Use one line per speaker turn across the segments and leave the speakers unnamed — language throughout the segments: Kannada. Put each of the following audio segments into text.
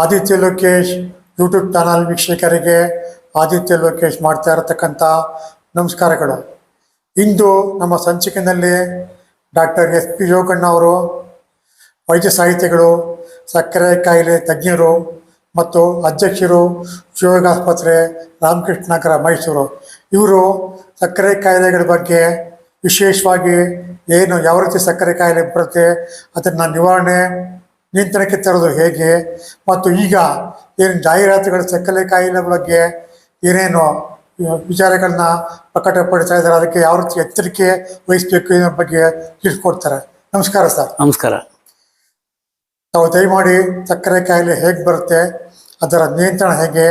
ಆದಿತ್ಯ ಲೋಕೇಶ್ ಯೂಟ್ಯೂಬ್ ಚಾನಲ್ ವೀಕ್ಷಕರಿಗೆ ಆದಿತ್ಯ ಲೋಕೇಶ್ ಮಾಡ್ತಾ ಇರತಕ್ಕಂಥ ನಮಸ್ಕಾರಗಳು. ಇಂದು ನಮ್ಮ ಸಂಚಿಕೆಯಲ್ಲಿ ಡಾಕ್ಟರ್ ಎಸ್ ಪಿ ಯೋಗಣ್ಣ ಅವರು, ವೈದ್ಯ ಸಾಹಿತಿಗಳು, ಸಕ್ಕರೆ ಕಾಯಿಲೆ ತಜ್ಞರು ಮತ್ತು ಅಧ್ಯಕ್ಷರು ಶಿವಯೋಗ ಆಸ್ಪತ್ರೆ ರಾಮಕೃಷ್ಣ ನಗರ ಮೈಸೂರು. ಇವರು ಸಕ್ಕರೆ ಕಾಯಿಲೆಗಳ ಬಗ್ಗೆ ವಿಶೇಷವಾಗಿ ಏನು, ಯಾವ ರೀತಿ ಸಕ್ಕರೆ ಕಾಯಿಲೆ ಬರುತ್ತೆ, ಅದನ್ನು ನಿವಾರಣೆ ನಿಯಂತ್ರಣಕ್ಕೆ ತರೋದು ಹೇಗೆ? ಮತ್ತು ಈಗ ಏನು ಜಾಹೀರಾತುಗಳು ಸಕ್ಕರೆ ಕಾಯಿಲೆ ಬಗ್ಗೆ ಏನೇನು ವಿಚಾರಗಳನ್ನ ಪ್ರಕಟಪಡಿಸ್ತಾ ಇದ್ದಾರೆ. ಅದಕ್ಕೆ ಯಾವ ರೀತಿ ಎಚ್ಚರಿಕೆ ವಹಿಸಬೇಕು ಅನ್ನೋ ಬಗ್ಗೆ ತಿಳಿಸ್ಕೊಡ್ತಾರೆ. ನಮಸ್ಕಾರ ಸರ್.
ನಮಸ್ಕಾರ.
ತಾವು ದಯಮಾಡಿ ಸಕ್ಕರೆ ಕಾಯಿಲೆ ಹೇಗೆ ಬರುತ್ತೆ ಅದರ ನಿಯಂತ್ರಣ ಹೇಗೆ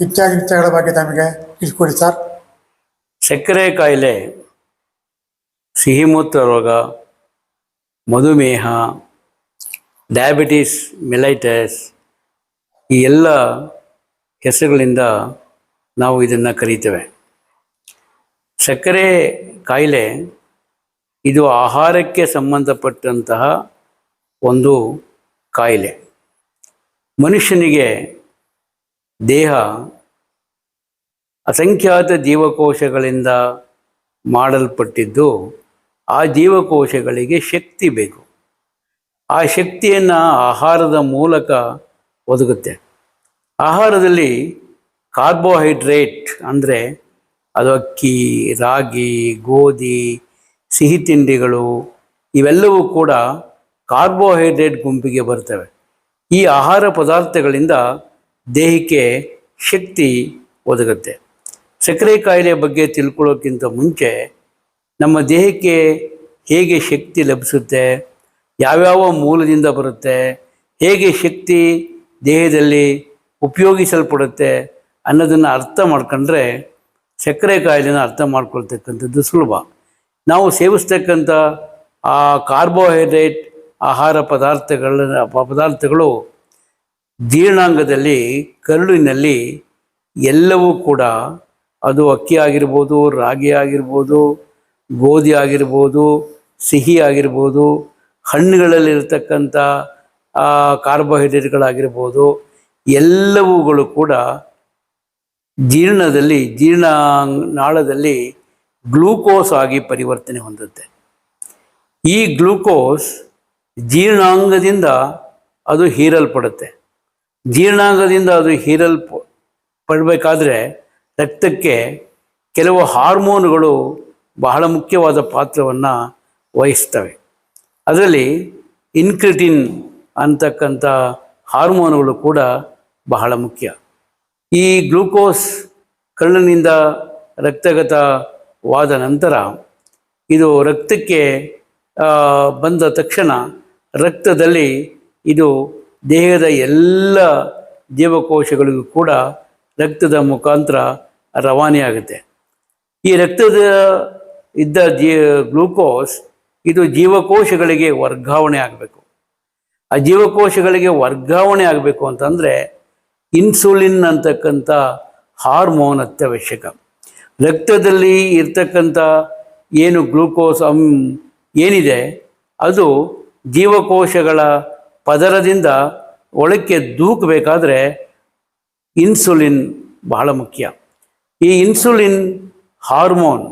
ಇತ್ಯಾದಿ ವಿಚಾರಗಳ ಬಗ್ಗೆ ನಮಗೆ ತಿಳಿಸ್ಕೊಡಿ ಸರ್.
ಸಕ್ಕರೆ ಕಾಯಿಲೆ ಸಿಹಿಮೂತ್ರ ರೋಗ ಮಧುಮೇಹ ಡಯಾಬಿಟಿಸ್ ಮೆಲೈಟಸ್ ಈ ಎಲ್ಲ ಹೆಸರುಗಳಿಂದ ನಾವು ಇದನ್ನು ಕರೀತೇವೆ. ಸಕ್ಕರೆ ಕಾಯಿಲೆ ಇದು ಆಹಾರಕ್ಕೆ ಸಂಬಂಧಪಟ್ಟಂತಹ ಒಂದು ಕಾಯಿಲೆ. ಮನುಷ್ಯನಿಗೆ ದೇಹ ಅಸಂಖ್ಯಾತ ಜೀವಕೋಶಗಳಿಂದ ಮಾಡಲ್ಪಟ್ಟಿದ್ದು ಆ ಜೀವಕೋಶಗಳಿಗೆ ಶಕ್ತಿ ಬೇಕು. ಆ ಶಕ್ತಿಯನ್ನು ಆಹಾರದ ಮೂಲಕ ಒದಗುತ್ತೆ. ಆಹಾರದಲ್ಲಿ ಕಾರ್ಬೋಹೈಡ್ರೇಟ್ ಅಂದರೆ ಅದು ಅಕ್ಕಿ, ರಾಗಿ, ಗೋಧಿ, ಸಿಹಿ ತಿಂಡಿಗಳು ಇವೆಲ್ಲವೂ ಕೂಡ ಕಾರ್ಬೋಹೈಡ್ರೇಟ್ ಗುಂಪಿಗೆ ಬರ್ತವೆ. ಈ ಆಹಾರ ಪದಾರ್ಥಗಳಿಂದ ದೇಹಕ್ಕೆ ಶಕ್ತಿ ಒದಗುತ್ತೆ. ಸಕ್ಕರೆ ಕಾಯಿಲೆ ಬಗ್ಗೆ ತಿಳ್ಕೊಳ್ಳೋಕ್ಕಿಂತ ಮುಂಚೆ ನಮ್ಮ ದೇಹಕ್ಕೆ ಹೇಗೆ ಶಕ್ತಿ ಲಭಿಸುತ್ತೆ? ಯಾವ್ಯಾವ ಮೂಲದಿಂದ ಬರುತ್ತೆ, ಹೇಗೆ ಶಕ್ತಿ ದೇಹದಲ್ಲಿ ಉಪಯೋಗಿಸಲ್ಪಡುತ್ತೆ ಅನ್ನೋದನ್ನು ಅರ್ಥ ಮಾಡ್ಕೊಂಡ್ರೆ ಸಕ್ಕರೆ ಕಾಯಿಲೆನ ಅರ್ಥ ಮಾಡ್ಕೊಳ್ತಕ್ಕಂಥದ್ದು ಸುಲಭ. ನಾವು ಸೇವಿಸ್ತಕ್ಕಂಥ ಆ ಕಾರ್ಬೋಹೈಡ್ರೇಟ್ ಆಹಾರ ಪದಾರ್ಥಗಳ, ಪದಾರ್ಥಗಳು ಜೀರ್ಣಾಂಗದಲ್ಲಿ, ಕರುಳಿನಲ್ಲಿ ಎಲ್ಲವೂ ಕೂಡ ಅದು ಅಕ್ಕಿ ಆಗಿರ್ಬೋದು, ರಾಗಿ ಆಗಿರ್ಬೋದು, ಗೋಧಿ ಆಗಿರ್ಬೋದು, ಸಿಹಿ ಆಗಿರ್ಬೋದು ಹಣ್ಣುಗಳಲ್ಲಿರ್ತಕ್ಕಂಥ ಕಾರ್ಬೋಹೈಡ್ರೇಟ್ಗಳಾಗಿರ್ಬೋದು, ಎಲ್ಲವುಗಳು ಕೂಡ ಜೀರ್ಣದಲ್ಲಿ, ಜೀರ್ಣ ನಾಳದಲ್ಲಿ ಗ್ಲೂಕೋಸ್ ಆಗಿ ಪರಿವರ್ತನೆ ಹೊಂದುತ್ತೆ. ಈ ಗ್ಲೂಕೋಸ್ ಜೀರ್ಣಾಂಗದಿಂದ ಅದು ಹೀರಲ್ಪಡುತ್ತೆ. ಜೀರ್ಣಾಂಗದಿಂದ ಅದು ಹೀರಲ್ ಪಡಬೇಕಾದ್ರೆ ರಕ್ತಕ್ಕೆ ಕೆಲವು ಹಾರ್ಮೋನುಗಳು ಬಹಳ ಮುಖ್ಯವಾದ ಪಾತ್ರವನ್ನು ವಹಿಸ್ತವೆ. ಅದರಲ್ಲಿ ಇನ್ಕ್ರಿಟಿನ್ ಅಂತಕ್ಕಂಥ ಹಾರ್ಮೋನುಗಳು ಕೂಡ ಬಹಳ ಮುಖ್ಯ. ಈ ಗ್ಲೂಕೋಸ್ ಕರುಳಿನಿಂದ ರಕ್ತಗತವಾದ ನಂತರ ಇದು ರಕ್ತಕ್ಕೆ ಬಂದ ತಕ್ಷಣ ರಕ್ತದಲ್ಲಿ ಇದು ದೇಹದ ಎಲ್ಲ ಜೀವಕೋಶಗಳಿಗೂ ಕೂಡ ರಕ್ತದ ಮುಖಾಂತರ ರವಾನೆಯಾಗುತ್ತೆ. ಈ ರಕ್ತದ ಇದ್ದ ಜೀ, ಗ್ಲೂಕೋಸ್ ಇದು ಜೀವಕೋಶಗಳಿಗೆ ವರ್ಗಾವಣೆ ಆಗಬೇಕು. ಆ ಜೀವಕೋಶಗಳಿಗೆ ವರ್ಗಾವಣೆ ಆಗಬೇಕು ಅಂತಂದರೆ ಇನ್ಸುಲಿನ್ ಅಂತಕ್ಕಂಥ ಹಾರ್ಮೋನ್ ಅತ್ಯವಶ್ಯಕ. ರಕ್ತದಲ್ಲಿ ಇರ್ತಕ್ಕಂಥ ಏನು ಗ್ಲೂಕೋಸ್, ಅಂ ಏನಿದೆ, ಅದು ಜೀವಕೋಶಗಳ ಪದರದಿಂದ ಒಳಕ್ಕೆ ದೂಕಬೇಕಾದ್ರೆ ಇನ್ಸುಲಿನ್ ಬಹಳ ಮುಖ್ಯ. ಈ ಇನ್ಸುಲಿನ್ ಹಾರ್ಮೋನ್,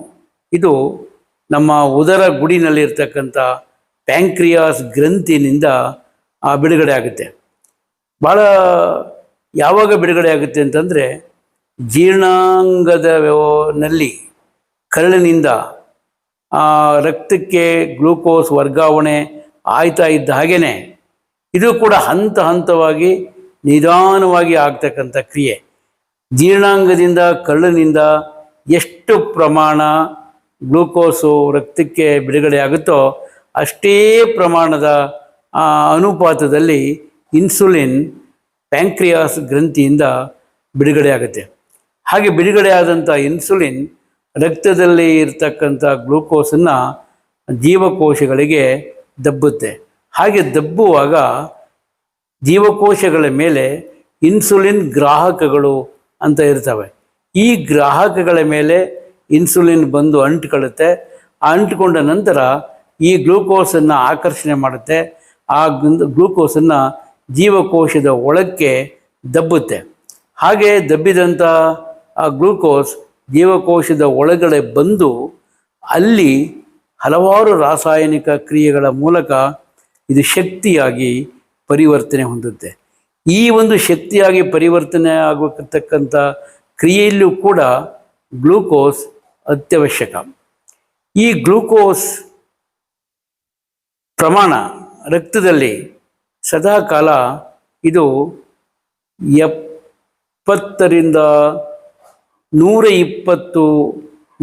ಇದು ನಮ್ಮ ಉದರ ಗುಡಿನಲ್ಲಿರ್ತಕ್ಕಂಥ ಪ್ಯಾಂಕ್ರಿಯಾಸ್ ಗ್ರಂಥಿನಿಂದ ಆ, ಬಿಡುಗಡೆ ಆಗುತ್ತೆ. ಭಾಳ ಯಾವಾಗ ಬಿಡುಗಡೆ ಆಗುತ್ತೆ ಅಂತಂದರೆ ಜೀರ್ಣಾಂಗದ ನಲ್ಲಿ ಕರಳಿನಿಂದ ರಕ್ತಕ್ಕೆ ಗ್ಲೂಕೋಸ್ ವರ್ಗಾವಣೆ ಆಯ್ತಾ ಇದ್ದ ಹಾಗೇನೆ ಇದು ಕೂಡ ಹಂತ ಹಂತವಾಗಿ ನಿಧಾನವಾಗಿ ಆಗ್ತಕ್ಕಂಥ ಕ್ರಿಯೆ. ಜೀರ್ಣಾಂಗದಿಂದ ಕರಳಿನಿಂದ ಎಷ್ಟು ಪ್ರಮಾಣ ಗ್ಲೂಕೋಸು ರಕ್ತಕ್ಕೆ ಬಿಡುಗಡೆ ಆಗುತ್ತೋ ಅಷ್ಟೇ ಪ್ರಮಾಣದ ಅನುಪಾತದಲ್ಲಿ ಇನ್ಸುಲಿನ್ ಪ್ಯಾಂಕ್ರಿಯಾಸ್ ಗ್ರಂಥಿಯಿಂದ ಬಿಡುಗಡೆ ಆಗುತ್ತೆ ಹಾಗೆ ಬಿಡುಗಡೆ ಆದಂಥ ಇನ್ಸುಲಿನ್ ರಕ್ತದಲ್ಲಿ ಇರತಕ್ಕಂಥ ಗ್ಲೂಕೋಸನ್ನು ಜೀವಕೋಶಗಳಿಗೆ ದಬ್ಬುತ್ತೆ. ಹಾಗೆ ದಬ್ಬುವಾಗ ಜೀವಕೋಶಗಳ ಮೇಲೆ ಇನ್ಸುಲಿನ್ ಗ್ರಾಹಕಗಳು ಅಂತ ಇರ್ತವೆ. ಈ ಗ್ರಾಹಕಗಳ ಮೇಲೆ ಇನ್ಸುಲಿನ್ ಬಂದು ಅಂಟ್ಕೊಳ್ಳುತ್ತೆ. ಆ ಅಂಟ್ಕೊಂಡ ನಂತರ ಈ ಗ್ಲೂಕೋಸನ್ನು ಆಕರ್ಷಣೆ ಮಾಡುತ್ತೆ. ಆ ಗ್ಲೂಕೋಸನ್ನು ಜೀವಕೋಶದ ಒಳಕ್ಕೆ ದಬ್ಬುತ್ತೆ. ಹಾಗೆ ದಬ್ಬಿದಂಥ ಆ ಗ್ಲೂಕೋಸ್ ಜೀವಕೋಶದ ಒಳಗಡೆ ಬಂದು ಅಲ್ಲಿ ಹಲವಾರು ರಾಸಾಯನಿಕ ಕ್ರಿಯೆಗಳ ಮೂಲಕ ಇದು ಶಕ್ತಿಯಾಗಿ ಪರಿವರ್ತನೆ ಹೊಂದುತ್ತೆ. ಈ ಒಂದು ಶಕ್ತಿಯಾಗಿ ಪರಿವರ್ತನೆ ಆಗತಕ್ಕಂಥ ಕ್ರಿಯೆಯಲ್ಲೂ ಕೂಡ ಗ್ಲೂಕೋಸ್ ಅತ್ಯವಶ್ಯಕ. ಈ ಗ್ಲೂಕೋಸ್ ಪ್ರಮಾಣ ರಕ್ತದಲ್ಲಿ ಸದಾಕಾಲ ಇದು ಎಪ್ಪತ್ತರಿಂದ ನೂರ ಇಪ್ಪತ್ತು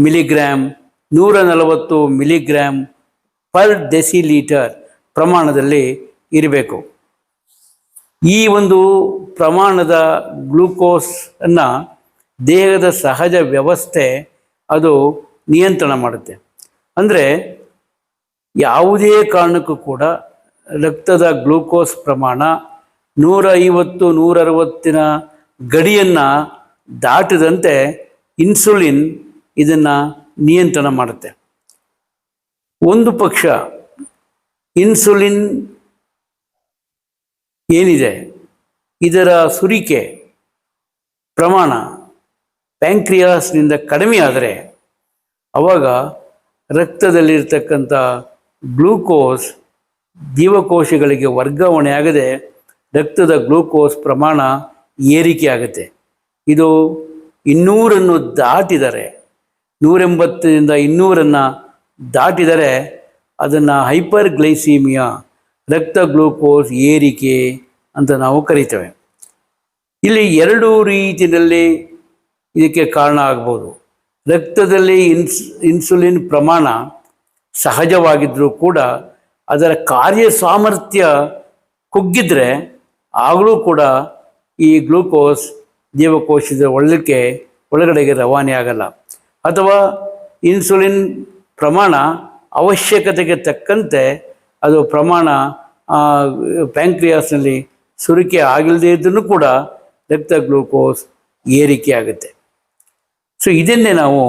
ಮಿಲಿಗ್ರಾಮ್ ನೂರ ನಲವತ್ತು ಮಿಲಿಗ್ರಾಮ್ ಪರ್ ಡೆಸಿ ಲೀಟರ್ ಪ್ರಮಾಣದಲ್ಲಿ ಇರಬೇಕು. ಈ ಒಂದು ಪ್ರಮಾಣದ ಗ್ಲೂಕೋಸನ್ನು ದೇಹದ ಸಹಜ ವ್ಯವಸ್ಥೆ ಅದು ನಿಯಂತ್ರಣ ಮಾಡುತ್ತೆ. ಅಂದರೆ ಯಾವುದೇ ಕಾರಣಕ್ಕೂ ಕೂಡ ರಕ್ತದ ಗ್ಲೂಕೋಸ್ ಪ್ರಮಾಣ ನೂರ ಐವತ್ತು ನೂರ ಅರವತ್ತಿನ ಗಡಿಯನ್ನು ದಾಟದಂತೆ ಇನ್ಸುಲಿನ್ ಇದನ್ನು ನಿಯಂತ್ರಣ ಮಾಡುತ್ತೆ. ಒಂದು ಪಕ್ಷ ಇನ್ಸುಲಿನ್ ಏನಿದೆ, ಇದರ ಸುರಿಕೆ ಪ್ರಮಾಣ ಪ್ಯಾಂಕ್ರಿಯಾಸ್ನಿಂದ ಕಡಿಮೆ ಆದರೆ ಅವಾಗ ರಕ್ತದಲ್ಲಿರ್ತಕ್ಕಂಥ ಗ್ಲೂಕೋಸ್ ಜೀವಕೋಶಗಳಿಗೆ ವರ್ಗಾವಣೆ ಆಗದೆ ರಕ್ತದ ಗ್ಲೂಕೋಸ್ ಪ್ರಮಾಣ ಏರಿಕೆ ಆಗುತ್ತೆ. ಇದು ಇನ್ನೂರನ್ನು ದಾಟಿದರೆ, ನೂರೆಂಬತ್ತರಿಂದ ಇನ್ನೂರನ್ನು ದಾಟಿದರೆ ಅದನ್ನು ಹೈಪರ್ ಗ್ಲೈಸೀಮಿಯಾ ರಕ್ತ ಗ್ಲೂಕೋಸ್ ಏರಿಕೆ ಅಂತ ನಾವು ಕರಿತೇವೆ. ಇಲ್ಲಿ ಎರಡು ರೀತಿಯಲ್ಲಿ ಇದಕ್ಕೆ ಕಾರಣ ಆಗ್ಬೋದು. ರಕ್ತದಲ್ಲಿ ಇನ್ಸ್, ಇನ್ಸುಲಿನ್ ಪ್ರಮಾಣ ಸಹಜವಾಗಿದ್ದರೂ ಕೂಡ ಅದರ ಕಾರ್ಯ ಸಾಮರ್ಥ್ಯ ಕುಗ್ಗಿದ್ರೆ ಆಗಲೂ ಕೂಡ ಈ ಗ್ಲೂಕೋಸ್ ಜೀವಕೋಶದ ಒಳಕ್ಕೆ ಒಳಗಡೆಗೆ ರವಾನೆ ಆಗಲ್ಲ. ಅಥವಾ ಇನ್ಸುಲಿನ್ ಪ್ರಮಾಣ ಅವಶ್ಯಕತೆಗೆ ತಕ್ಕಂತೆ ಅದು ಪ್ರಮಾಣ ಪ್ಯಾಂಕ್ರಿಯಾಸ್ನಲ್ಲಿ ಸುರಿಕೆ ಆಗಿಲ್ಲದೇ ಇದ್ದರೂ ಕೂಡ ರಕ್ತ ಗ್ಲೂಕೋಸ್ ಏರಿಕೆ ಆಗುತ್ತೆ ಸೊ ಇದನ್ನೇ ನಾವು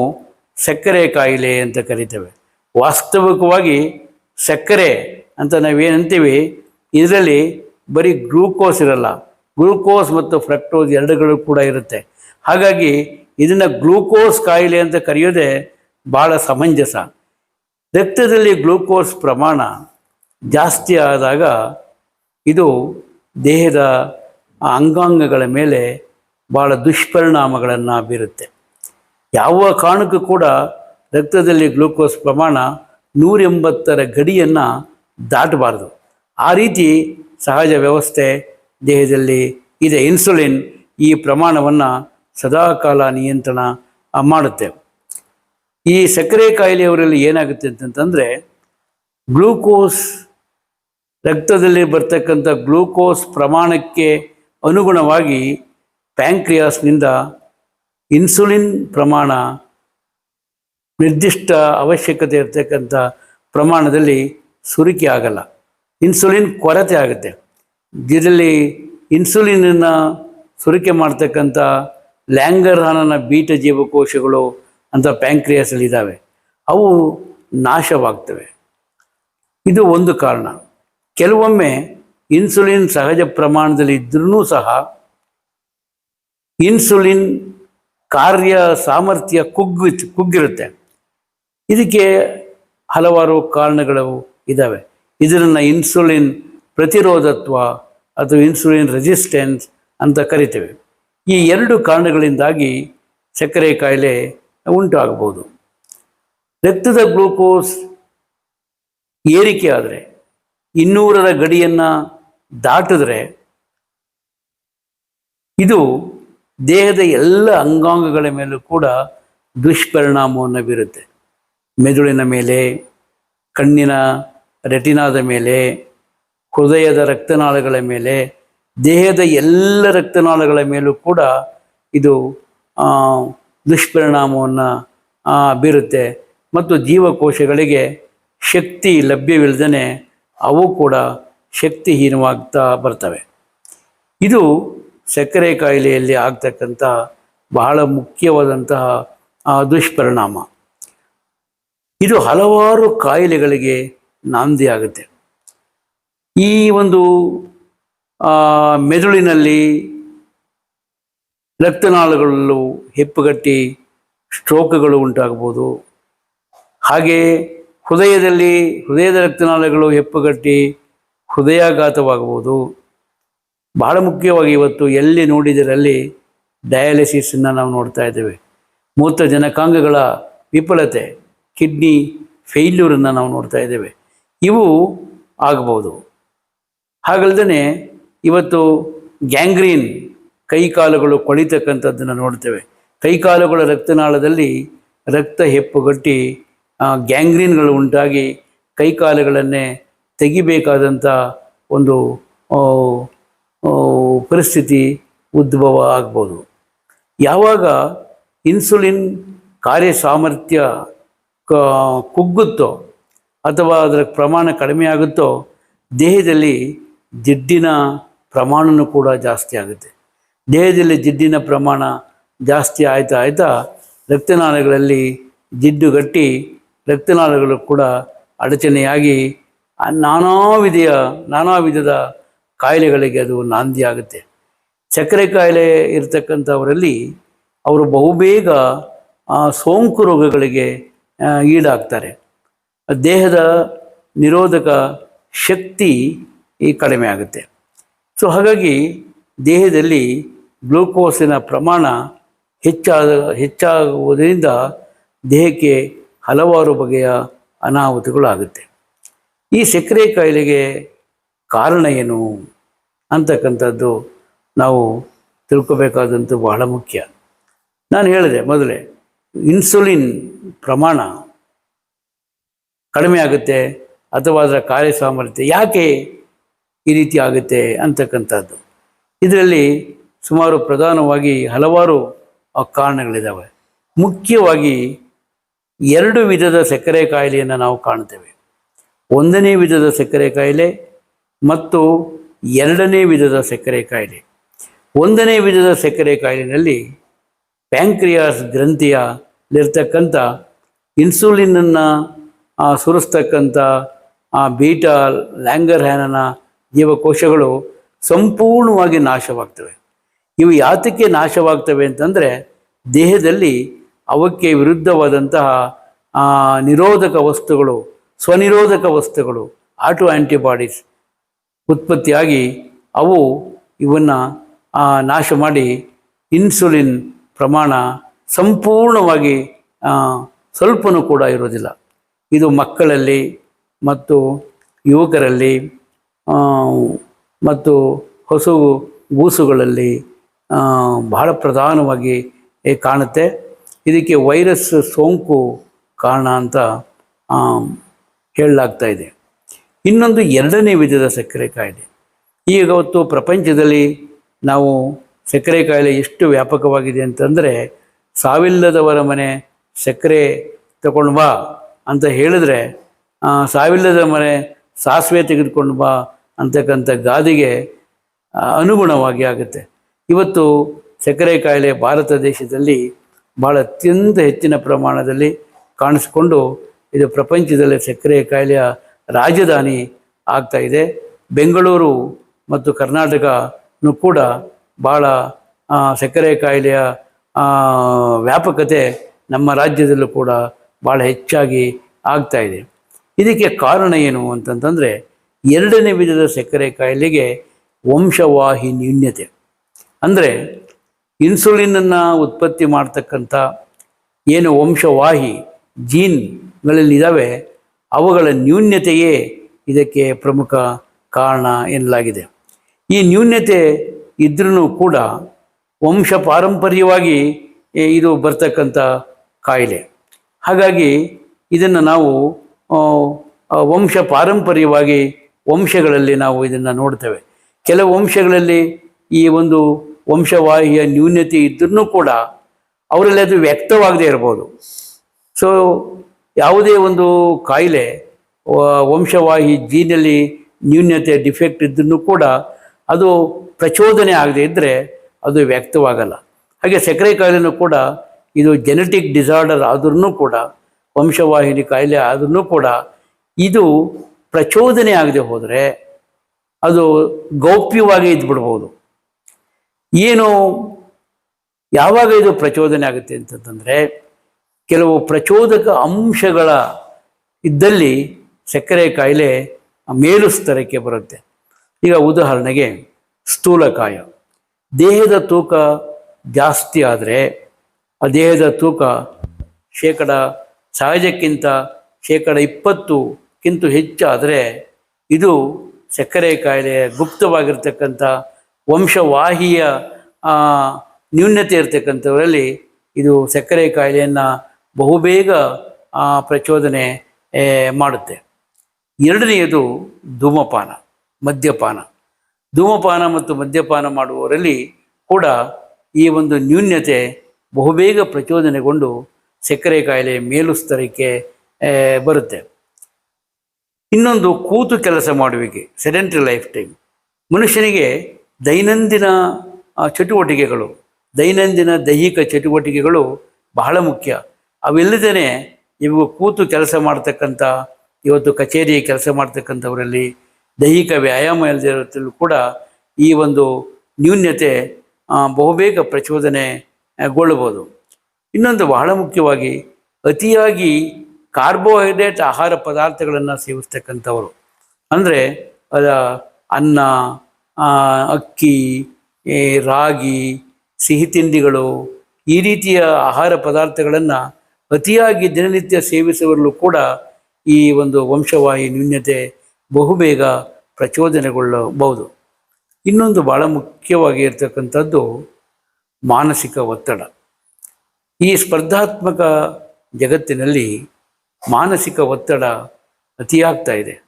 ಸಕ್ಕರೆ ಕಾಯಿಲೆ ಅಂತ ಕರಿತೇವೆ. ವಾಸ್ತವಿಕವಾಗಿ ಸಕ್ಕರೆ ಅಂತ ನಾವೇನಂತೀವಿ ಇದರಲ್ಲಿ ಬರೀ ಗ್ಲೂಕೋಸ್ ಇರಲ್ಲ. ಗ್ಲೂಕೋಸ್ ಮತ್ತು ಫ್ರಕ್ಟೋಸ್ ಎರಡುಗಳು ಕೂಡ ಇರುತ್ತೆ. ಹಾಗಾಗಿ ಇದನ್ನು ಗ್ಲೂಕೋಸ್ ಕಾಯಿಲೆ ಅಂತ ಕರೆಯೋದೇ ಭಾಳ ಸಮಂಜಸ. ರಕ್ತದಲ್ಲಿ ಗ್ಲೂಕೋಸ್ ಪ್ರಮಾಣ ಜಾಸ್ತಿ ಆದಾಗ ಇದು ದೇಹದ ಅಂಗಾಂಗಗಳ ಮೇಲೆ ಭಾಳ ದುಷ್ಪರಿಣಾಮಗಳನ್ನು ಬೀರುತ್ತೆ. ಯಾವ ಕಾರಣಕ್ಕೂ ಕೂಡ ರಕ್ತದಲ್ಲಿ ಗ್ಲೂಕೋಸ್ ಪ್ರಮಾಣ ನೂರೆಂಬತ್ತರ ಗಡಿಯನ್ನು ದಾಟಬಾರ್ದು. ಆ ರೀತಿ ಸಹಜ ವ್ಯವಸ್ಥೆ ದೇಹದಲ್ಲಿ ಇದೆ. ಇನ್ಸುಲಿನ್ ಈ ಪ್ರಮಾಣವನ್ನು ಸದಾಕಾಲ ನಿಯಂತ್ರಣ ಮಾಡುತ್ತೆ. ಈ ಸಕ್ಕರೆ ಕಾಯಿಲೆಯವರಲ್ಲಿ ಏನಾಗುತ್ತೆ ಅಂತಂತಂದರೆ ಗ್ಲೂಕೋಸ್ ರಕ್ತದಲ್ಲಿ ಬರ್ತಕ್ಕಂಥ ಗ್ಲೂಕೋಸ್ ಪ್ರಮಾಣಕ್ಕೆ ಅನುಗುಣವಾಗಿ ಪ್ಯಾಂಕ್ರಿಯಾಸ್ನಿಂದ ಇನ್ಸುಲಿನ್ ಪ್ರಮಾಣ ನಿರ್ದಿಷ್ಟ ಅವಶ್ಯಕತೆ ಇರತಕ್ಕಂಥ ಪ್ರಮಾಣದಲ್ಲಿ ಸುರಿಕೆ ಆಗಲ್ಲ. ಇನ್ಸುಲಿನ್ ಕೊರತೆ ಆಗುತ್ತೆ. ಇದರಲ್ಲಿ ಇನ್ಸುಲಿನನ್ನು ಸುರಿಕೆ ಮಾಡ್ತಕ್ಕಂಥ ಲ್ಯಾಂಗರ್ಹಾನನ ಬೀಟ ಜೀವಕೋಶಗಳು ಅಂತ ಪ್ಯಾಂಕ್ರಿಯಾಸಲ್ಲಿ ಇದ್ದಾವೆ ಅವು ನಾಶವಾಗ್ತವೆ. ಇದು ಒಂದು ಕಾರಣ. ಕೆಲವೊಮ್ಮೆ ಇನ್ಸುಲಿನ್ ಸಹಜ ಪ್ರಮಾಣದಲ್ಲಿ ಇದ್ರೂ ಸಹ ಇನ್ಸುಲಿನ್ ಕಾರ್ಯ ಸಾಮರ್ಥ್ಯ ಕುಗ್ಗಿ ಕುಗ್ಗಿರುತ್ತೆ. ಇದಕ್ಕೆ ಹಲವಾರು ಕಾರಣಗಳು ಇದ್ದಾವೆ ಇದನ್ನು ಇನ್ಸುಲಿನ್ ಪ್ರತಿರೋಧತ್ವ ಅಥವಾ ಇನ್ಸುಲಿನ್ ರೆಸಿಸ್ಟೆನ್ಸ್ ಅಂತ ಕರಿತೇವೆ. ಈ ಎರಡು ಕಾರಣಗಳಿಂದಾಗಿ ಸಕ್ಕರೆ ಕಾಯಿಲೆ ಉಂಟಾಗಬಹುದು. ರಕ್ತದ ಗ್ಲೂಕೋಸ್ ಏರಿಕೆ ಆದರೆ, ಇನ್ನೂರರ ಗಡಿಯನ್ನು ದಾಟಿದ್ರೆ, ಇದು ದೇಹದ ಎಲ್ಲ ಅಂಗಾಂಗಗಳ ಮೇಲೂ ಕೂಡ ದುಷ್ಪರಿಣಾಮವನ್ನು ಬೀರುತ್ತೆ. ಮೆದುಳಿನ ಮೇಲೆ, ಕಣ್ಣಿನ ರೆಟಿನಾದ ಮೇಲೆ, ಹೃದಯದ ರಕ್ತನಾಳಗಳ ಮೇಲೆ, ದೇಹದ ಎಲ್ಲ ರಕ್ತನಾಳಗಳ ಮೇಲೂ ಕೂಡ ಇದು ದುಷ್ಪರಿಣಾಮವನ್ನು ಬೀರುತ್ತೆ. ಮತ್ತು ಜೀವಕೋಶಗಳಿಗೆ ಶಕ್ತಿ ಲಭ್ಯವಿಲ್ಲದೇ ಅವು ಕೂಡ ಶಕ್ತಿಹೀನವಾಗ್ತಾ ಬರ್ತವೆ. ಇದು ಸಕ್ಕರೆ ಕಾಯಿಲೆಯಲ್ಲಿ ಆಗ್ತಕ್ಕಂಥ ಬಹಳ ಮುಖ್ಯವಾದಂತಹ ದುಷ್ಪರಿಣಾಮ. ಇದು ಹಲವಾರು ಕಾಯಿಲೆಗಳಿಗೆ ನಾಂದಿ ಆಗುತ್ತೆ. ಈ ಒಂದು ಮೆದುಳಿನಲ್ಲಿ ರಕ್ತನಾಳಗಳಲ್ಲೂ ಹೆಪ್ಪುಗಟ್ಟಿ ಸ್ಟ್ರೋಕ್ಗಳು ಉಂಟಾಗ್ಬೋದು ಹಾಗೆ ಹೃದಯದಲ್ಲಿ, ಹೃದಯದ ರಕ್ತನಾಳಗಳು ಹೆಪ್ಪುಗಟ್ಟಿ ಹೃದಯಾಘಾತವಾಗಬಹುದು. ಬಹಳ ಮುಖ್ಯವಾಗಿ ಇವತ್ತು ಎಲ್ಲಿ ನೋಡಿದರಲ್ಲಿ ಡಯಾಲಿಸಿಸನ್ನು ನಾವು ನೋಡ್ತಾ ಇದ್ದೇವೆ. ಮೂತ್ರ ಜನಕಾಂಗಗಳ ವಿಫಲತೆ, ಕಿಡ್ನಿ ಫೇಲ್ಯೂರನ್ನು ನಾವು ನೋಡ್ತಾ ಇದ್ದೇವೆ. ಇವು ಆಗಬಹುದು ಹಾಗಲ್ದೇ ಇವತ್ತು ಗ್ಯಾಂಗ್ರೀನ್ ಕೈಕಾಲುಗಳು ಕೊಳಿತಕ್ಕಂಥದ್ದನ್ನು ನೋಡ್ತೇವೆ. ಕೈಕಾಲುಗಳ ರಕ್ತನಾಳದಲ್ಲಿ ರಕ್ತ ಹೆಪ್ಪುಗಟ್ಟಿ ಗ್ಯಾಂಗ್ರೀನ್ಗಳು ಉಂಟಾಗಿ ಕೈಕಾಲುಗಳನ್ನೇ ತೆಗಿಬೇಕಾದಂಥ ಒಂದು ಪರಿಸ್ಥಿತಿ ಉದ್ಭವ ಆಗ್ಬೋದು. ಯಾವಾಗ ಇನ್ಸುಲಿನ್ ಕಾರ್ಯ ಸಾಮರ್ಥ್ಯ ಕುಗ್ಗುತ್ತೋ ಅಥವಾ ಅದರ ಪ್ರಮಾಣ ಕಡಿಮೆ ಆಗುತ್ತೋ ದೇಹದಲ್ಲಿ ಜಿಡ್ಡಿನ ಪ್ರಮಾಣನೂ ಕೂಡ ಜಾಸ್ತಿ ಆಗುತ್ತೆ. ದೇಹದಲ್ಲಿ ಜಿಡ್ಡಿನ ಪ್ರಮಾಣ ಜಾಸ್ತಿ ಆಯ್ತಾ ಆಯ್ತಾ ರಕ್ತನಾಳಗಳಲ್ಲಿ ಜಿಡ್ಡು ಗಟ್ಟಿ ರಕ್ತನಾಳಗಳು ಕೂಡ ಅಡಚಣೆಯಾಗಿ ನಾನಾ ವಿಧೆಯ, ನಾನಾ ವಿಧದ ಕಾಯಿಲೆಗಳಿಗೆ ಅದು ನಾಂದಿ ಆಗುತ್ತೆ. ಸಕ್ಕರೆ ಕಾಯಿಲೆ ಇರತಕ್ಕಂಥವರಲ್ಲಿ ಅವರು ಬಹುಬೇಗ ಸೋಂಕು ರೋಗಗಳಿಗೆ ಈಡಾಗ್ತಾರೆ. ದೇಹದ ನಿರೋಧಕ ಶಕ್ತಿ ಈ ಕಡಿಮೆ ಆಗುತ್ತೆ. ಸೊ, ಹಾಗಾಗಿ ದೇಹದಲ್ಲಿ ಗ್ಲೂಕೋಸಿನ ಪ್ರಮಾಣ ಹೆಚ್ಚಾದ, ಹೆಚ್ಚಾಗುವುದರಿಂದ ದೇಹಕ್ಕೆ ಹಲವಾರು ಬಗೆಯ ಅನಾಹುತಗಳಾಗುತ್ತೆ. ಈ ಸಕ್ಕರೆ ಕಾಯಿಲೆಗೆ ಕಾರಣ ಏನು ಅಂತಕ್ಕಂಥದ್ದು ನಾವು ತಿಳ್ಕೋಬೇಕಾದಂಥ ಬಹಳ ಮುಖ್ಯ. ನಾನು ಹೇಳಿದೆ ಮೊದಲೇ ಇನ್ಸುಲಿನ್ ಪ್ರಮಾಣ ಕಡಿಮೆ ಆಗುತ್ತೆ ಅಥವಾ ಅದರ ಕಾರ್ಯ ಸಾಮರ್ಥ್ಯ ಯಾಕೆ ಈ ರೀತಿ ಆಗುತ್ತೆ ಅಂತಕ್ಕಂಥದ್ದು. ಇದರಲ್ಲಿ ಸುಮಾರು ಪ್ರಧಾನವಾಗಿ ಹಲವಾರು ಕಾರಣಗಳಿದ್ದಾವೆ ಮುಖ್ಯವಾಗಿ ಎರಡು ವಿಧದ ಸಕ್ಕರೆ ಕಾಯಿಲೆಯನ್ನು ನಾವು ಕಾಣ್ತೇವೆ ಒಂದನೇ ವಿಧದ ಸಕ್ಕರೆ ಕಾಯಿಲೆ ಮತ್ತು ಎರಡನೇ ವಿಧದ ಸಕ್ಕರೆ ಕಾಯಿಲೆ. ಒಂದನೇ ವಿಧದ ಸಕ್ಕರೆ ಕಾಯಿಲೆಯಲ್ಲಿ ಪ್ಯಾಂಕ್ರಿಯಾಸ್ ಗ್ರಂಥಿಯಲ್ಲಿರ್ತಕ್ಕಂಥ ಇನ್ಸುಲಿನನ್ನು ಸುರಿಸ್ತಕ್ಕಂಥ, ಆ, ಬೀಟಾ ಲ್ಯಾಂಗರ್ ಹ್ಯಾನನ ಜೀವಕೋಶಗಳು ಸಂಪೂರ್ಣವಾಗಿ ನಾಶವಾಗ್ತವೆ. ಇವು ಯಾತಕ್ಕೆ ನಾಶವಾಗ್ತವೆ ಅಂತಂದರೆ ದೇಹದಲ್ಲಿ ಅವಕ್ಕೆ ವಿರುದ್ಧವಾದಂತಹ ನಿರೋಧಕ ವಸ್ತುಗಳು, ಸ್ವನಿರೋಧಕ ವಸ್ತುಗಳು, ಆಟೋ ಆ್ಯಂಟಿಬಾಡೀಸ್ ಉತ್ಪತ್ತಿಯಾಗಿ ಅವು ಇವನ್ನು ನಾಶ ಮಾಡಿ ಇನ್ಸುಲಿನ್ ಪ್ರಮಾಣ ಸಂಪೂರ್ಣವಾಗಿ ಸ್ವಲ್ಪನೂ ಕೂಡ ಇರೋದಿಲ್ಲ ಇದು ಮಕ್ಕಳಲ್ಲಿ ಮತ್ತು ಯುವಕರಲ್ಲಿ ಮತ್ತು ಹೊಸ ಗೂಸುಗಳಲ್ಲಿ ಬಹಳ ಪ್ರಧಾನವಾಗಿ ಕಾಣುತ್ತೆ. ಇದಕ್ಕೆ ವೈರಸ್ ಸೋಂಕು ಕಾರಣ ಅಂತ ಹೇಳಲಾಗ್ತಾ ಇದೆ. ಇನ್ನೊಂದು ಎರಡನೇ ವಿಧದ ಸಕ್ಕರೆ ಕಾಯಿಲೆ. ಈಗ ಇವತ್ತು ಪ್ರಪಂಚದಲ್ಲಿ ನಾವು ಸಕ್ಕರೆ ಕಾಯಿಲೆ ಎಷ್ಟು ವ್ಯಾಪಕವಾಗಿದೆ ಅಂತಂದರೆ, ಸಾವಿಲ್ಲದವರ ಮನೆ ಸಕ್ಕರೆ ತಗೊಂಡು ಬಾ ಅಂತ ಹೇಳಿದ್ರೆ ಸಾವಿಲ್ಲದ ಮನೆ ಸಾಸಿವೆ ತೆಗೆದುಕೊಂಡು ಬಾ ಅಂತಕ್ಕಂಥ ಗಾದೆಗೆ ಅನುಗುಣವಾಗಿ ಆಗುತ್ತೆ. ಇವತ್ತು ಸಕ್ಕರೆ ಕಾಯಿಲೆ ಭಾರತ ದೇಶದಲ್ಲಿ ಭಾಳ ಅತ್ಯಂತ ಹೆಚ್ಚಿನ ಪ್ರಮಾಣದಲ್ಲಿ ಕಾಣಿಸಿಕೊಂಡು, ಇದು ಪ್ರಪಂಚದಲ್ಲಿ ಸಕ್ಕರೆ ಕಾಯಿಲೆಯ ರಾಜಧಾನಿ ಆಗ್ತಾ ಇದೆ. ಬೆಂಗಳೂರು ಮತ್ತು ಕರ್ನಾಟಕನೂ ಕೂಡ ಭಾಳ ಸಕ್ಕರೆ ಕಾಯಿಲೆಯ ವ್ಯಾಪಕತೆ ನಮ್ಮ ರಾಜ್ಯದಲ್ಲೂ ಕೂಡ ಭಾಳ ಹೆಚ್ಚಾಗಿ ಆಗ್ತಾ ಇದೆ. ಇದಕ್ಕೆ ಕಾರಣ ಏನು ಅಂತಂತಂದರೆ, ಎರಡನೇ ವಿಧದ ಸಕ್ಕರೆ ಕಾಯಿಲೆಗೆ ವಂಶವಾಹಿ ನ್ಯೂನ್ಯತೆ ಅಂದರೆ, ಇನ್ಸುಲಿನನ್ನು ಉತ್ಪತ್ತಿ ಮಾಡ್ತಕ್ಕಂಥ ಏನು ವಂಶವಾಹಿ ಜೀನ್ಗಳಲ್ಲಿದ್ದಾವೆ ಅವುಗಳ ನ್ಯೂನ್ಯತೆಯೇ ಇದಕ್ಕೆ ಪ್ರಮುಖ ಕಾರಣ ಎನ್ನಲಾಗಿದೆ. ಈ ನ್ಯೂನ್ಯತೆ ಇದ್ರೂ ಕೂಡ ವಂಶ ಪಾರಂಪರ್ಯವಾಗಿ ಇದು ಬರ್ತಕ್ಕಂಥ ಕಾಯಿಲೆ. ಹಾಗಾಗಿ ಇದನ್ನು ನಾವು ವಂಶ ಪಾರಂಪರ್ಯವಾಗಿ ವಂಶಗಳಲ್ಲಿ ನಾವು ಇದನ್ನು ನೋಡ್ತೇವೆ. ಕೆಲವು ವಂಶಗಳಲ್ಲಿ ಈ ಒಂದು ವಂಶವಾಹಿಯ ನ್ಯೂನ್ಯತೆ ಇದ್ರೂ ಕೂಡ ಅವರಲ್ಲಿ ಅದು ವ್ಯಕ್ತವಾಗದೇ ಇರ್ಬೋದು. ಸೊ ಯಾವುದೇ ಒಂದು ಕಾಯಿಲೆ ವಂಶವಾಹಿ, ಜೀನಲ್ಲಿ ನ್ಯೂನ್ಯತೆ ಡಿಫೆಕ್ಟ್ ಇದ್ದನ್ನು ಕೂಡ ಅದು ಪ್ರಚೋದನೆ ಆಗದೆ ಇದ್ದರೆ ಅದು ವ್ಯಕ್ತವಾಗಲ್ಲ. ಹಾಗೆ ಸಕ್ಕರೆ ಕಾಯಿಲೆನೂ ಕೂಡ, ಇದು ಜೆನೆಟಿಕ್ ಡಿಸಾರ್ಡರ್ ಆದ್ರೂ ಕೂಡ, ವಂಶವಾಹಿನಿ ಕಾಯಿಲೆ ಆದ್ರೂ ಕೂಡ, ಇದು ಪ್ರಚೋದನೆ ಆಗದೆ ಹೋದರೆ ಅದು ಗೌಪ್ಯವಾಗಿ ಇದ್ಬಿಡ್ಬೋದು. ಏನು, ಯಾವಾಗ ಇದು ಪ್ರಚೋದನೆ ಆಗುತ್ತೆ ಅಂತಂತಂದರೆ ಕೆಲವು ಪ್ರಚೋದಕ ಅಂಶಗಳ ಇದ್ದಲ್ಲಿ ಸಕ್ಕರೆ ಕಾಯಿಲೆ ಮೇಲು ಸ್ತರಕ್ಕೆ ಬರುತ್ತೆ. ಈಗ ಉದಾಹರಣೆಗೆ ಸ್ಥೂಲಕಾಯ ದೇಹದ ತೂಕ ಜಾಸ್ತಿ ಆದರೆ ಆ ದೇಹದ ತೂಕ ಶೇಕಡ ಸಹಜಕ್ಕಿಂತ ಶೇಕಡ ಇಪ್ಪತ್ತುಕ್ಕಿಂತ ಹೆಚ್ಚಾದರೆ ಇದು ಸಕ್ಕರೆ ಕಾಯಿಲೆ ಗುಪ್ತವಾಗಿರ್ತಕ್ಕಂಥ ವಂಶವಾಹಿಯ ನ್ಯೂನ್ಯತೆ ಇರ್ತಕ್ಕಂಥವರಲ್ಲಿ ಇದು ಸಕ್ಕರೆ ಕಾಯಿಲೆಯನ್ನು ಬಹುಬೇಗ ಪ್ರಚೋದನೆ ಮಾಡುತ್ತೆ. ಎರಡನೆಯದು ಧೂಮಪಾನ, ಮದ್ಯಪಾನ. ಧೂಮಪಾನ ಮತ್ತು ಮದ್ಯಪಾನ ಮಾಡುವವರಲ್ಲಿ ಕೂಡ ಈ ಒಂದು ನ್ಯೂನ್ಯತೆ ಬಹುಬೇಗ ಪ್ರಚೋದನೆಗೊಂಡು ಸಕ್ಕರೆ ಕಾಯಿಲೆ ಮೇಲುಸ್ತರಕ್ಕೆ ಬರುತ್ತೆ. ಇನ್ನೊಂದು ಕೂತು ಕೆಲಸ ಮಾಡುವಿಕೆ, ಸೆಡೆಂಟ್ರಿ ಲೈಫ್ ಟೈಮ್. ಮನುಷ್ಯನಿಗೆ ದೈನಂದಿನ ಚಟುವಟಿಕೆಗಳು, ದೈನಂದಿನ ದೈಹಿಕ ಚಟುವಟಿಕೆಗಳು ಬಹಳ ಮುಖ್ಯ. ಅವಿಲ್ಲದೇ ಇವು ಕೂತು ಕೆಲಸ ಮಾಡ್ತಕ್ಕಂಥ, ಇವತ್ತು ಕಚೇರಿ ಕೆಲಸ ಮಾಡ್ತಕ್ಕಂಥವರಲ್ಲಿ ದೈಹಿಕ ವ್ಯಾಯಾಮ ಇಲ್ಲದಿರೋದ್ರಲ್ಲೂ ಕೂಡ ಈ ಒಂದು ನ್ಯೂನ್ಯತೆ ಬಹುಬೇಗ ಪ್ರಚೋದನೆಗೊಳ್ಳಬಹುದು ಗೊಳ್ಳಬಹುದು. ಇನ್ನೊಂದು ಬಹಳ ಮುಖ್ಯವಾಗಿ ಅತಿಯಾಗಿ ಕಾರ್ಬೋಹೈಡ್ರೇಟ್ ಆಹಾರ ಪದಾರ್ಥಗಳನ್ನು ಸೇವಿಸ್ತಕ್ಕಂಥವರು. ಅಂದರೆ ಅದ ಅನ್ನ ಅಕ್ಕಿ ರಾಗಿ, ಸಿಹಿ ತಿಂಡಿಗಳು ಈ ರೀತಿಯ ಆಹಾರ ಪದಾರ್ಥಗಳನ್ನು ಅತಿಯಾಗಿ ದಿನನಿತ್ಯ ಸೇವಿಸುವರಲ್ಲೂ ಕೂಡ ಈ ಒಂದು ವಂಶವಾಹಿ ನ್ಯೂನ್ಯತೆ ಬಹುಬೇಗ ಪ್ರಚೋದನೆಗೊಳ್ಳಬಹುದು. ಇನ್ನೊಂದು ಭಾಳ ಮುಖ್ಯವಾಗಿ ಇರತಕ್ಕಂಥದ್ದು ಮಾನಸಿಕ ಒತ್ತಡ. ಈ ಸ್ಪರ್ಧಾತ್ಮಕ ಜಗತ್ತಿನಲ್ಲಿ ಮಾನಸಿಕ ಒತ್ತಡ ಅತಿಯಾಗ್ತಾ ಇದೆ.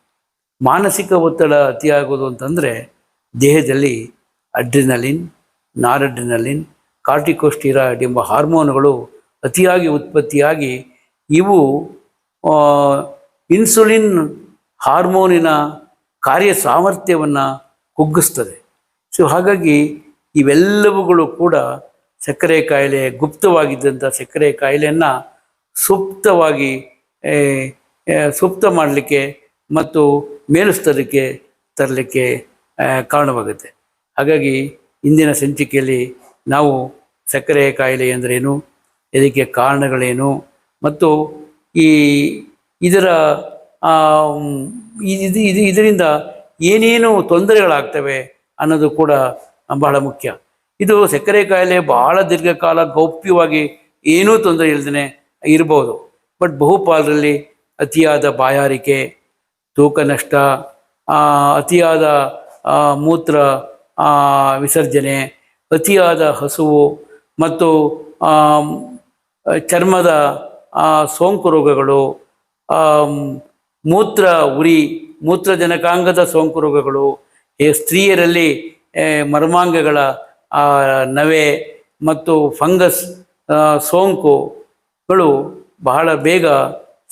ಮಾನಸಿಕ ಒತ್ತಡ ಅತಿಯಾಗೋದು ಅಂತಂದರೆ ದೇಹದಲ್ಲಿ ಅಡ್ರಿನಲಿನ್, ನಾರಡ್ರಿನಲಿನ್, ಕಾರ್ಟಿಕೋಸ್ಟಿರಾಯ್ಡ್ ಎಂಬ ಹಾರ್ಮೋನುಗಳು ಅತಿಯಾಗಿ ಉತ್ಪತ್ತಿಯಾಗಿ ಇವು ಇನ್ಸುಲಿನ್ ಹಾರ್ಮೋನಿನ ಕಾರ್ಯ ಸಾಮರ್ಥ್ಯವನ್ನು ಕುಗ್ಗಿಸ್ತದೆ. ಸೊ ಹಾಗಾಗಿ ಇವೆಲ್ಲವುಗಳು ಕೂಡ ಸಕ್ಕರೆ ಕಾಯಿಲೆ ಗುಪ್ತವಾಗಿದ್ದಂಥ ಸಕ್ಕರೆ ಕಾಯಿಲೆಯನ್ನು ಸುಪ್ತವಾಗಿ ಸುಪ್ತ ಮಾಡಲಿಕ್ಕೆ ಮತ್ತು ಮೇಲುಸ್ತರಕ್ಕೆ ತರಲಿಕ್ಕೆ ಕಾರಣವಾಗುತ್ತೆ. ಹಾಗಾಗಿ ಇಂದಿನ ಸಂಚಿಕೆಯಲ್ಲಿ ನಾವು ಸಕ್ಕರೆ ಕಾಯಿಲೆ ಎಂದರೇನು ಇದಕ್ಕೆ ಕಾರಣಗಳೇನು? ಮತ್ತು ಈ ಇದರ ಇದು ಇದು, ಇದರಿಂದ ಏನೇನು ತೊಂದರೆಗಳಾಗ್ತವೆ ಅನ್ನೋದು ಕೂಡ ಬಹಳ ಮುಖ್ಯ. ಇದು ಸಕ್ಕರೆ ಕಾಯಿಲೆ ಬಹಳ ದೀರ್ಘಕಾಲ ಗೌಪ್ಯವಾಗಿ ಏನೂ ತೊಂದರೆ ಇಲ್ಲದೇ ಇರಬಹುದು ಬಟ್ ಬಹುಪಾಲರಲ್ಲಿ ಅತಿಯಾದ ಬಾಯಾರಿಕೆ, ತೂಕ ನಷ್ಟ ಅತಿಯಾದ ಮೂತ್ರ ವಿಸರ್ಜನೆ, ಅತಿಯಾದ ಹಸುವು ಮತ್ತು ಚರ್ಮದ ಸೋಂಕು ರೋಗಗಳು ಮೂತ್ರ ಉರಿ, ಮೂತ್ರಜನಕಾಂಗದ ಸೋಂಕು ರೋಗಗಳು, ಈ ಸ್ತ್ರೀಯರಲ್ಲಿ ಮರ್ಮಾಂಗಗಳ ನವೆ ಮತ್ತು ಫಂಗಸ್ ಸೋಂಕುಗಳು ಬಹಳ ಬೇಗ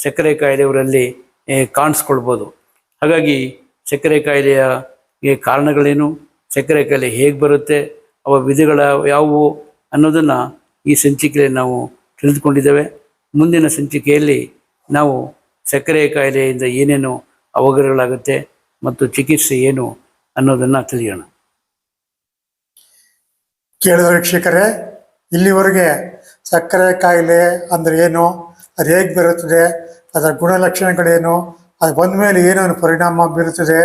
ಸಕ್ಕರೆ ಕಾಯಿಲೆಯವರಲ್ಲಿ ಕಾಣಿಸ್ಕೊಳ್ಬೋದು. ಹಾಗಾಗಿ ಸಕ್ಕರೆ ಕಾಯಿಲೆಯ ಕಾರಣಗಳೇನು? ಸಕ್ಕರೆ ಕಾಯಿಲೆ ಹೇಗೆ ಬರುತ್ತೆ? ಅವ ವಿಧಗಳ ಯಾವುವು ಅನ್ನೋದನ್ನು ಈ ಸಂಚಿಕೆಯಲ್ಲಿ ನಾವು ತಿಳಿದುಕೊಂಡಿದ್ದೇವೆ. ಮುಂದಿನ ಸಂಚಿಕೆಯಲ್ಲಿ ನಾವು ಸಕ್ಕರೆ ಕಾಯಿಲೆಯಿಂದ ಏನೇನು ಅವಘಡಗಳಾಗುತ್ತೆ ಮತ್ತು ಚಿಕಿತ್ಸೆ ಏನು ಅನ್ನೋದನ್ನು ತಿಳಿಯೋಣ.
ಕೇಳಿದ ವೀಕ್ಷಕರೇ, ಇಲ್ಲಿವರೆಗೆ ಸಕ್ಕರೆ ಕಾಯಿಲೆ ಅಂದರೆ ಏನು, ಅದು ಹೇಗೆ ಬರುತ್ತದೆ, ಅದರ ಗುಣಲಕ್ಷಣಗಳೇನು, ಅದು ಬಂದ ಮೇಲೆ ಏನೇನು ಪರಿಣಾಮ ಬೀರುತ್ತದೆ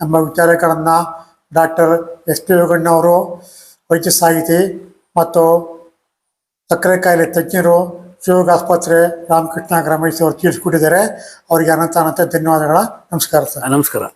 ನಮ್ಮ ವಿಚಾರಗಳನ್ನು ಡಾಕ್ಟರ್ ಎಸ್ ಪಿ ಯೋಗಣ್ಣವರು ವೈದ್ಯ ಸಾಹಿತಿ ಮತ್ತು ಸಕ್ಕರೆ ಕಾಯಿಲೆ ತಜ್ಞರು ಶಿವಯೋಗ ಆಸ್ಪತ್ರೆ, ರಾಮಕೃಷ್ಣ ಗ್ರಾಮೀಣ ಅವರು ತಿಳಿಸ್ಕೊಟ್ಟಿದ್ದಾರೆ ಅವರಿಗೆ ಅನಂತ ಅನಂತ ಧನ್ಯವಾದಗಳ. ನಮಸ್ಕಾರ ಸರ್.
ನಮಸ್ಕಾರ.